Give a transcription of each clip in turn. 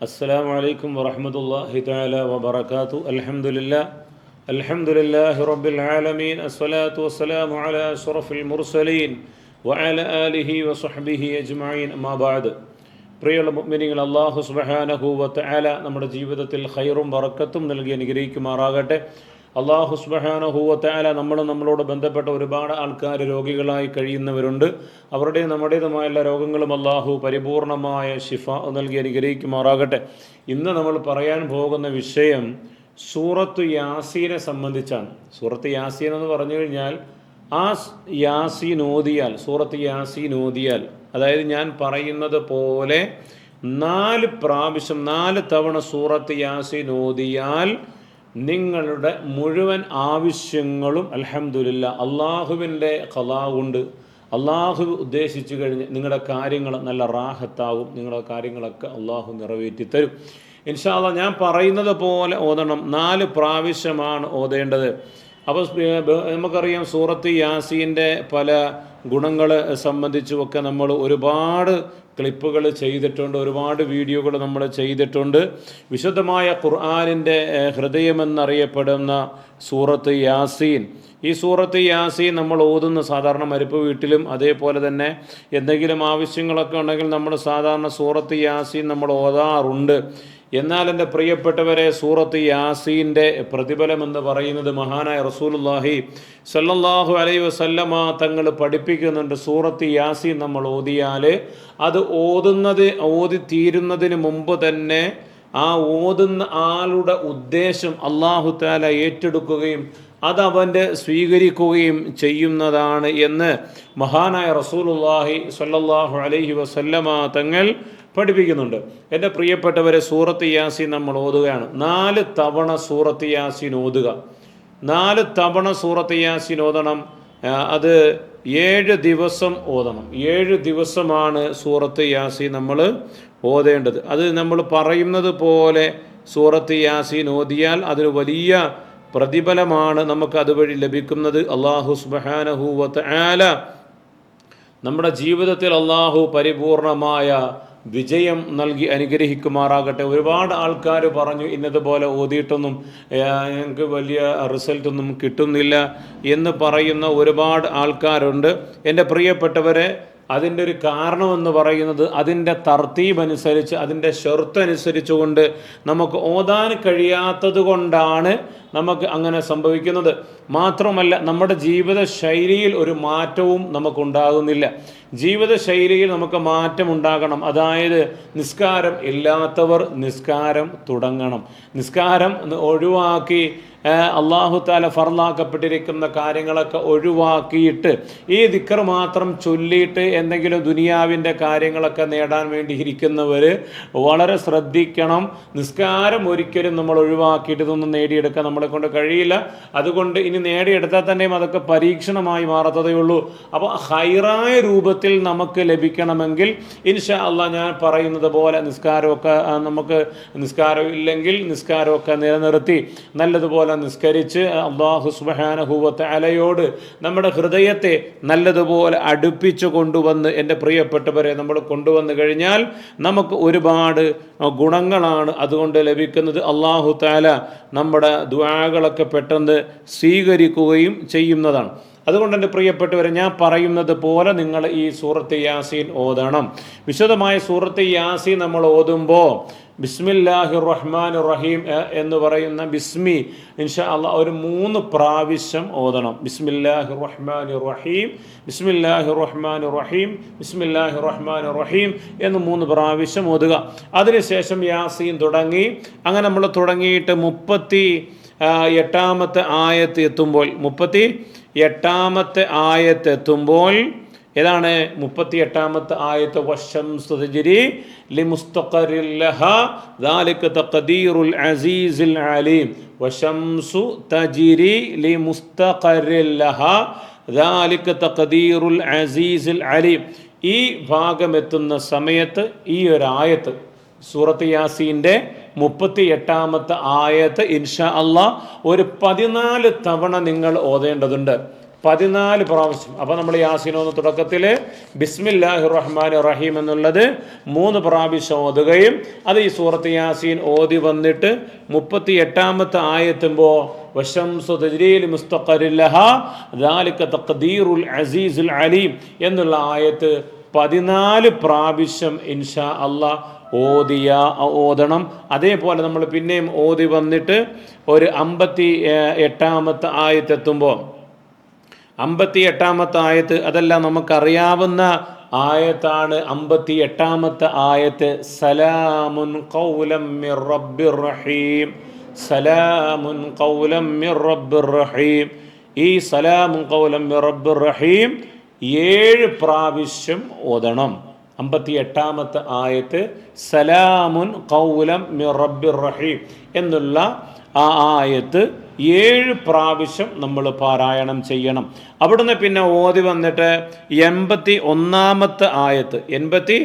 السلام عليكم ورحمة الله تعالى وبركاته الحمد لله الحمد لله رب العالمين الصلاة والسلام على أشرف المرسلين وعلى آله وصحبه أجمعين أما بعد പ്രിയമുള്ള മുഅ്മിനീങ്ങൾ അള്ളാഹു സുബ്ഹാനഹു വതആല നമ്മുടെ ജീവിതത്തിൽ ഖൈറും ബറക്കത്തും നൽകി അനുഗ്രഹിക്കുമാറാകട്ടെ അള്ളാഹു സുബ്ഹാനഹു ഹൂവത്തായാല നമ്മളും നമ്മളോട് ബന്ധപ്പെട്ട ഒരുപാട് ആൾക്കാർ രോഗികളായി കഴിയുന്നവരുണ്ട്. അവരുടെയും നമ്മുടേതുമായ എല്ലാ രോഗങ്ങളും അള്ളാഹു പരിപൂർണമായ ശിഫ നൽകി അനുഗ്രഹിക്കുമാറാകട്ടെ. ഇന്ന് നമ്മൾ പറയാൻ പോകുന്ന വിഷയം സൂറത്ത് യാസീനെ സംബന്ധിച്ചാണ്. സൂറത്ത് യാസീൻ എന്ന് പറഞ്ഞു കഴിഞ്ഞാൽ ആ യാസീൻ ഓതിയാൽ സൂറത്ത് യാസീൻ ഓതിയാൽ അതായത് ഞാൻ പറയുന്നത് പോലെ നാല് പ്രാവശ്യം നാല് തവണ സൂറത്ത് യാസീൻ ഓതിയാൽ നിങ്ങളുടെ മുഴുവൻ ആവശ്യങ്ങളും അലഹമുല്ല അള്ളാഹുവിന്റെ കലാ കൊണ്ട് അള്ളാഹു ഉദ്ദേശിച്ചു കഴിഞ്ഞ് നിങ്ങളുടെ കാര്യങ്ങൾ നല്ല റാഹത്താവും നിങ്ങളുടെ കാര്യങ്ങളൊക്കെ അള്ളാഹു നിറവേറ്റി തരും. ഇൻഷാല്ല ഞാൻ പറയുന്നത് പോലെ ഓതണം. നാല് പ്രാവശ്യമാണ് ഓതേണ്ടത്. അപ്പോൾ നമുക്കറിയാം സൂറത്ത് യാസീന്റെ പല ഗുണങ്ങളെ സംബന്ധിച്ചുമൊക്കെ നമ്മൾ ഒരുപാട് ക്ലിപ്പുകൾ ചെയ്തിട്ടുണ്ട് ഒരുപാട് വീഡിയോകൾ നമ്മൾ ചെയ്തിട്ടുണ്ട്. വിശുദ്ധമായ ഖുർആാനിന്റെ ഹൃദയമെന്നറിയപ്പെടുന്ന സൂറത്ത് യാസീൻ. ഈ സൂറത്ത് യാസീൻ നമ്മൾ ഓതുന്ന സാധാരണ മരുപ്പ് വീട്ടിലും അതേപോലെ തന്നെ എന്തെങ്കിലും ആവശ്യങ്ങളൊക്കെ ഉണ്ടെങ്കിൽ നമ്മൾ സാധാരണ സൂറത്ത് യാസീൻ നമ്മൾ ഓതാറുണ്ട്. എന്നാൽ എന്റെ പ്രിയപ്പെട്ടവരെ സൂറത്ത് യാസീന്റെ പ്രതിഫലം എന്ന് പറയുന്നത് മഹാനായ റസൂലുല്ലാഹി സല്ലല്ലാഹു അലൈ വസല്ലമ തങ്ങൾ പഠിപ്പിക്കുന്നുണ്ട്. സൂറത്ത് യാസീൻ നമ്മൾ ഓതിയാൽ അത് ഓതുന്നത് ഓതി തീരുന്നതിന് മുമ്പ് തന്നെ ആ ഓതുന്ന ആളുടെ ഉദ്ദേശം അള്ളാഹു താല ഏറ്റെടുക്കുകയും അത് അവന്റെ സ്വീകരിക്കുകയും ചെയ്യുന്നതാണ് എന്ന് മഹാനായ റസൂലുല്ലാഹി സല്ലല്ലാഹു അലൈഹി വസല്ലമ തങ്ങൾ പഠിപ്പിക്കുന്നുണ്ട്. എന്റെ പ്രിയപ്പെട്ടവരെ സൂറത്ത് യാസീൻ നമ്മൾ ഓതുകയാണ്. നാല് തവണ സൂറത്ത് യാസീൻ ഓതുക. നാല് തവണ സൂറത്ത് യാസീൻ ഓതണം. അത് ഏഴ് ദിവസം ഓതണം. ഏഴ് ദിവസമാണ് സൂറത്ത് യാസീൻ നമ്മൾ ഓതേണ്ടത്. അത് നമ്മൾ പറയുന്നത് പോലെ സൂറത്ത് യാസീൻ ഓതിയാൽ അതിന് വലിയ പ്രതിഫലമാണ് നമുക്ക് അതുവഴി ലഭിക്കുന്നത്. അള്ളാഹു സുബ്ഹാനഹു ആല നമ്മുടെ ജീവിതത്തിൽ അള്ളാഹു പരിപൂർണമായ വിജയം നൽകി അനുഗ്രഹിക്കുമാറാകട്ടെ. ഒരുപാട് ആൾക്കാർ പറഞ്ഞു ഇന്നതുപോലെ ഓതിയിട്ടൊന്നും ഞങ്ങൾക്ക് വലിയ റിസൾട്ടൊന്നും കിട്ടുന്നില്ല എന്ന് പറയുന്ന ഒരുപാട് ആൾക്കാരുണ്ട്. എന്റെ പ്രിയപ്പെട്ടവരെ അതിന്റെ ഒരു കാരണമെന്ന് പറയുന്നത് അതിന്റെ തർത്തീബ് അനുസരിച്ച് അതിന്റെ ഷെർത്ത് അനുസരിച്ചുകൊണ്ട് നമുക്ക് ഓതാൻ കഴിയാത്തത് കൊണ്ടാണ് നമുക്ക് അങ്ങനെ സംഭവിക്കുന്നത്. മാത്രമല്ല നമ്മുടെ ജീവിത ശൈലിയിൽ ഒരു മാറ്റവും നമുക്കുണ്ടാകുന്നില്ല. ജീവിത ശൈലിയിൽ നമുക്ക് മാറ്റം ഉണ്ടാകണം. അതായത് നിസ്കാരം ഇല്ലാത്തവർ നിസ്കാരം തുടങ്ങണം. നിസ്കാരം ഒഴിവാക്കി അള്ളാഹു താല ഫർലാക്കപ്പെട്ടിരിക്കുന്ന കാര്യങ്ങളൊക്കെ ഒഴിവാക്കിയിട്ട് ഈ ദിക്കർ മാത്രം ചൊല്ലിയിട്ട് എന്തെങ്കിലും ദുനിയാവിന്റെ കാര്യങ്ങളൊക്കെ നേടാൻ വേണ്ടി ഇരിക്കുന്നവർ വളരെ ശ്രദ്ധിക്കണം. നിസ്കാരം ഒരിക്കലും നമ്മൾ ഒഴിവാക്കിയിട്ട് ഇതൊന്നും നേടിയെടുക്കാൻ നമ്മളെ കൊണ്ട് കഴിയില്ല. അതുകൊണ്ട് ഇനി നേടിയെടുത്താൽ തന്നെയും അതൊക്കെ പരീക്ഷണമായി മാറത്തതേ ഉള്ളൂ അപ്പോൾ ഹൈറായ രൂപത്തിൽ നമുക്ക് ലഭിക്കണമെങ്കിൽ ഇൻഷാ അള്ളാ ഞാൻ പറയുന്നത് പോലെ നിസ്കാരമൊക്കെ നമുക്ക് നിസ്കാരം ഇല്ലെങ്കിൽ നിസ്കാരമൊക്കെ നിലനിർത്തി നല്ലതുപോലെ നിസ്കരിച്ച് അള്ളാഹു സുബാനഹൂവത്തെ അലയോട് നമ്മുടെ ഹൃദയത്തെ നല്ലതുപോലെ അടുപ്പിച്ചു കൊണ്ടുവന്ന് എന്റെ പ്രിയപ്പെട്ടവരെ നമ്മൾ കൊണ്ടുവന്നു കഴിഞ്ഞാൽ നമുക്ക് ഒരുപാട് ഗുണങ്ങളാണ് അതുകൊണ്ട് ലഭിക്കുന്നത്. അള്ളാഹു താല നമ്മുടെ ദ്വാകളൊക്കെ പെട്ടെന്ന് സ്വീകരിക്കുകയും ചെയ്യുന്നതാണ്. അതുകൊണ്ട് എന്റെ പ്രിയപ്പെട്ടവരെ ഞാൻ പറയുന്നത് പോലെ നിങ്ങൾ ഈ സൂറത്ത് യാസീൻ ഓതണം. വിശദമായ സൂറത്ത് യാസീൻ നമ്മൾ ഓതുമ്പോൾ ബിസ്മില്ലാഹി റഹ്മാൻ റഹീം എന്ന് പറയുന്ന ബിസ്മി ഇൻഷാ അല്ല ഒരു മൂന്ന് പ്രാവശ്യം ഓതണം. ബിസ്മില്ലാഹി റഹ്മാൻ റഹീം ബിസ്മില്ലാഹി റഹ്മാൻ റഹീം ബിസ്മില്ലാഹി റഹ്മാൻ റഹീം എന്ന് മൂന്ന് പ്രാവശ്യം ഓതുക. അതിനുശേഷം യാസീൻ തുടങ്ങി. അങ്ങനെ നമ്മൾ തുടങ്ങിയിട്ട് മുപ്പത്തി എട്ടാമത്തെ ആയത്ത് എത്തുമ്പോൾ മുപ്പത്തി എട്ടാമത്തെ ആയത്ത് എത്തുമ്പോൾ ഏതാണ് മുപ്പത്തി എട്ടാമത്തെ ആയത്ത് വശം സുതജിരി ലിമുസ്തഖറില്ലഹ ذلك تقدير العزيز العليم وشمس تجري لمستقر لها ذلك تقدير العزيز العليم ഈ ഭാഗം എത്തുന്ന സമയത്ത് ഈ ഒരു ആയത്ത് സൂറത്ത് യാസീന്റെ മുപ്പത്തി എട്ടാമത്തെ ആയത്ത് ഇൻഷാ അള്ളാ ഒരു പതിനാല് തവണ നിങ്ങൾ ഓതേണ്ടതുണ്ട്. പതിനാല് പ്രാവശ്യം. അപ്പോൾ നമ്മൾ യാസീനോന്ന് തുടക്കത്തിൽ ബിസ്മില്ലാഹി റഹ്മാൻ റഹീം എന്നുള്ളത് മൂന്ന് പ്രാവശ്യം ഓതുകയും അത് ഈ സൂറത്ത് യാസീൻ ഓതി വന്നിട്ട് മുപ്പത്തി എട്ടാമത്തെ ആയെത്തുമ്പോൾ ദാലിക അസീസുൽ അലീം എന്നുള്ള ആയത്ത് പതിനാല് പ്രാവശ്യം ഇൻഷാ അള്ളാഹ് ഓതിയ ഓതണം. അതേപോലെ നമ്മൾ പിന്നെയും ഓതി വന്നിട്ട് ഒരു അമ്പത്തി എട്ടാമത്തെ ആയത്തെത്തുമ്പോൾ. അമ്പത്തി എട്ടാമത്തെ ആയത്ത് അതെല്ലാം നമുക്കറിയാവുന്ന ആയത്താണ്. അമ്പത്തി എട്ടാമത്തെ ആയത്ത് സലാമുൻ കൗലം മിർ റബ്ബിർ റഹീം. സലാമുൻ കൗലം മിർ റബ്ബിർ റഹീം. ഈ സലാമുൻ കൗലം മിർ റബ്ബിർ റഹീം ഏഴ് പ്രാവശ്യം ഓതണം. അമ്പത്തി എട്ടാമത്തെ ആയത്ത് സലാമുൻ കൗലം മിർ റബ്ബിർ റഹീം എന്നുള്ള ആ ആയത്ത് ഏഴ് പ്രാവശ്യം നമ്മൾ പാരായണം ചെയ്യണം. അവിടുന്ന് പിന്നെ ഓതി വന്നിട്ട് എൺപത്തി ഒന്നാമത്തെ ആയത്ത് എൺപത്തി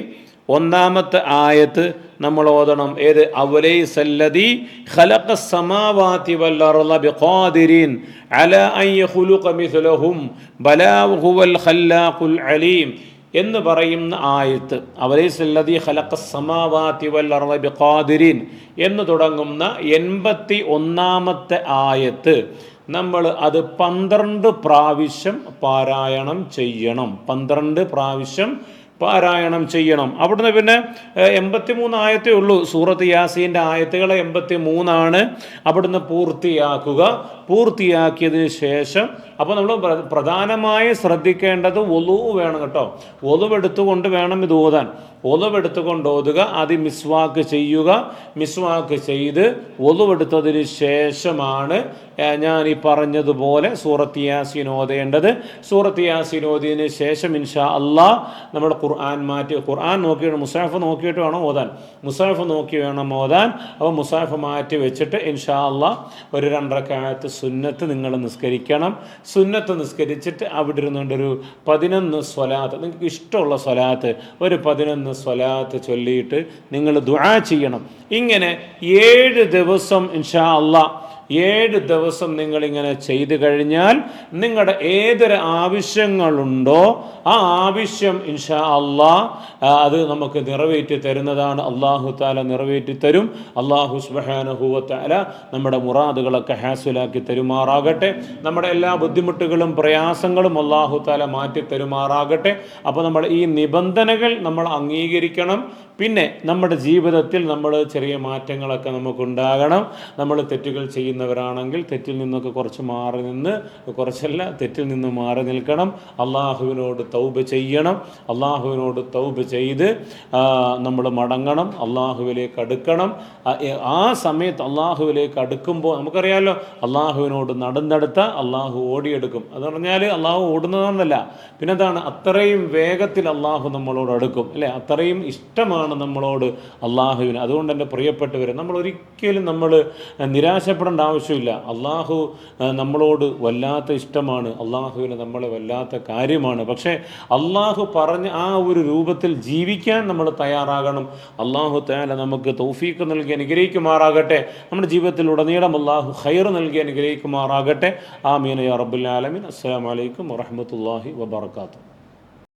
ഒന്നാമത്തെ ആയത്ത് നമ്മൾ ഓതണം. ഏത്? അവലൈ സല്ലതി ഖലഖ സമാവാതി വൽ അർള ബിഖാദിരിൻ അല അൻ യഖ്ലുഖ മിസ്ലഹും ബലാ ഹുവൽ ഖല്ലാഖുൽ അലീം. എന്ന് പറയുന്ന ആയത്ത് അവലൈസല്ലതി ഖലഖ സമാവാതി വൽ അർള ബിഖാദിരിൻ എന്ന് തുടങ്ങുന്ന എൺപത്തി ഒന്നാമത്തെ ആയത്ത് നമ്മൾ അത് പന്ത്രണ്ട് പ്രാവശ്യം പാരായണം ചെയ്യണം. പന്ത്രണ്ട് പ്രാവശ്യം പാരായണം ചെയ്യണം. അവിടുന്ന് പിന്നെ എൺപത്തി മൂന്ന് ആയത്തേ ഉള്ളൂ. സൂറത്ത് യാസീന്റെ ആയത്തുകൾ എൺപത്തി മൂന്നാണ് അവിടുന്ന് പൂർത്തിയാക്കുക. പൂർത്തിയാക്കിയതിന് ശേഷം അപ്പോൾ നമ്മൾ പ്രധാനമായി ശ്രദ്ധിക്കേണ്ടത് ഒലു വേണം കേട്ടോ. ഒലുവെടുത്തുകൊണ്ട് വേണം ഇത് ഓതാൻ. ഒലുവെടുത്തുകൊണ്ട് ഓതുക അത് മിസ്വാക്ക് ചെയ്യുക. മിസ്വാക്ക് ചെയ്ത് ഒലുവെടുത്തതിന് ശേഷമാണ് ഞാൻ ഈ പറഞ്ഞതുപോലെ സൂറത്ത് യാസീൻ ഓതേണ്ടത്. സൂറത്ത് യാസീൻ ഓതിയതിന് ശേഷം ഇൻഷാ അള്ളാ നമ്മുടെ ഖുർആൻ മാറ്റി ഖുർആൻ നോക്കിയിട്ട് മുസാഫ് നോക്കിയിട്ട് വേണം ഓതാൻ. മുസാഫ് നോക്കി വേണം ഓതാൻ. അപ്പോൾ മുസാഫ് മാറ്റി വെച്ചിട്ട് ഇൻഷാ അള്ളാ ഒരു രണ്ടരക്കാലത്ത് സുന്നത്ത് നിങ്ങൾ നിസ്കരിക്കണം. സുന്നത്ത് നിസ്കരിച്ചിട്ട് അവിടെ ഇരുന്നുകൊണ്ട് ഒരു പതിനൊന്ന് സ്വലാത്ത് നിങ്ങൾക്ക് ഇഷ്ടമുള്ള സ്വലാത്ത് ഒരു പതിനൊന്ന് സ്വലാത്ത് ചൊല്ലിയിട്ട് നിങ്ങൾ ദുആ ചെയ്യണം. ഇങ്ങനെ ഏഴ് ദിവസം ഇൻഷാ അള്ളാ ഏഴ് ദിവസം നിങ്ങളിങ്ങനെ ചെയ്തു കഴിഞ്ഞാൽ നിങ്ങളുടെ ഏതൊരു ആവശ്യങ്ങളുണ്ടോ ആ ആവശ്യം ഇൻഷാ അള്ളാ അത് നമുക്ക് നിറവേറ്റി തരുന്നതാണ്. അള്ളാഹു താല നിറവേറ്റി തരും. അള്ളാഹു സുബാനുഹൂവത്താല നമ്മുടെ മുറാദുകളൊക്കെ ഹാസുലാക്കി തരുമാറാകട്ടെ. നമ്മുടെ എല്ലാ ബുദ്ധിമുട്ടുകളും പ്രയാസങ്ങളും അള്ളാഹു താല മാറ്റി തരുമാറാകട്ടെ. അപ്പോൾ നമ്മൾ ഈ നിബന്ധനകൾ നമ്മൾ അംഗീകരിക്കണം. പിന്നെ നമ്മുടെ ജീവിതത്തിൽ നമ്മൾ ചെറിയ മാറ്റങ്ങളൊക്കെ നമുക്കുണ്ടാകണം. നമ്മൾ തെറ്റുകൾ ചെയ്യുന്നവരാണെങ്കിൽ തെറ്റിൽ നിന്നൊക്കെ കുറച്ച് മാറി നിന്ന് കുറച്ചല്ല തെറ്റിൽ നിന്ന് മാറി നിൽക്കണം. അള്ളാഹുവിനോട് തൗബ് ചെയ്യണം. അള്ളാഹുവിനോട് തൗബ് ചെയ്ത് നമ്മൾ മടങ്ങണം. അള്ളാഹുവിലേക്ക് അടുക്കണം. ആ സമയത്ത് അള്ളാഹുവിലേക്ക് അടുക്കുമ്പോൾ നമുക്കറിയാമല്ലോ അള്ളാഹുവിനോട് നടന്നെടുത്ത അള്ളാഹു ഓടിയെടുക്കും. അത് പറഞ്ഞാൽ അള്ളാഹു ഓടുന്നതെന്നല്ല പിന്നെ അതാണ് അത്രയും വേഗത്തിൽ അള്ളാഹു നമ്മളോട് അടുക്കും. അല്ലേ? അത്രയും ഇഷ്ടമാണ് ഇഷ്ടമാണ് നമ്മളോട് അള്ളാഹുവിന്. അതുകൊണ്ട് എന്റെ പ്രിയപ്പെട്ടവർ നമ്മൾ ഒരിക്കലും നമ്മൾ നിരാശപ്പെടേണ്ട. ആവശ്യമില്ല. അള്ളാഹു നമ്മളോട് വല്ലാത്ത ഇഷ്ടമാണ്. അള്ളാഹുവിന് നമ്മളെ വല്ലാത്ത കാര്യമാണ്. പക്ഷേ അള്ളാഹു പറഞ്ഞ ആ ഒരു രൂപത്തിൽ ജീവിക്കാൻ നമ്മൾ തയ്യാറാകണം. അള്ളാഹു തയാല നമുക്ക് തൗഫീക്ക് നൽകി അനുഗ്രഹിക്കുമാറാകട്ടെ. നമ്മുടെ ജീവിതത്തിൽ ഉടനീളം അള്ളാഹു ഹൈർ നൽകി അനുഗ്രഹിക്കുമാറാകട്ടെ. ആ യാ റബ്ബുൽ ആലമീൻ. അസ്സാം വലൈക്കും വറഹമത്തല്ലാഹി വബർക്കാത്തു